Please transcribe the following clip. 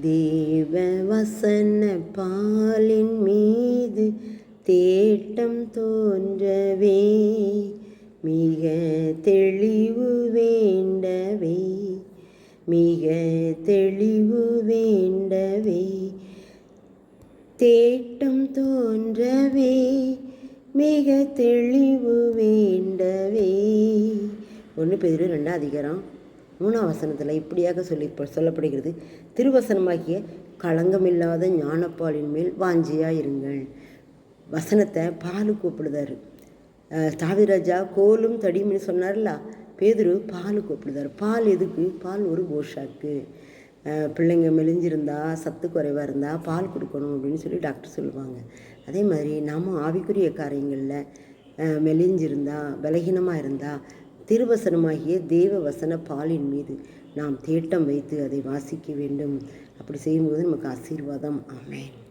தேவ வசன பாலின் மீது தேட்டம் தோன்றவே மிக தெளிவு வேண்டவே மிக தெளிவு வேண்டவே தேட்டம் தோன்றவே மிக தெளிவு வேண்டவே. ஒன்று பேர் ரெண்டாம் அதிகாரம். மூணாம் வசனத்தில் இப்படியாக சொல்லி சொல்லப்படுகிறது. திருவசனமாகிய களங்கமில்லாத ஞானப்பாலின் மேல் வாஞ்சியாக இருங்கள் வசனத்தை பாலு கூப்பிடுதாரு. தாவிராஜா கோலும் தடியும்னு சொன்னார்ல பேதுரு பால் கூப்பிடுதார். பால் எதுக்கு? பால் ஒரு போஷாக்கு. பிள்ளைங்க மெலிஞ்சிருந்தா சத்து குறைவாக இருந்தால் பால் கொடுக்கணும் அப்படின்னு சொல்லி டாக்டர் சொல்லுவாங்க. அதே மாதிரி நாம ஆவிக்குரிய காரியங்களில் மெலிஞ்சிருந்தா பலகீனமாக இருந்தால் திருவசனமாகிய தேவ வசன பாலின் மீது நாம் தேட்டம் வைத்து அதை வாசிக்க வேண்டும். அப்படி செய்யும்போது நமக்கு ஆசீர்வாதம். ஆமேன்.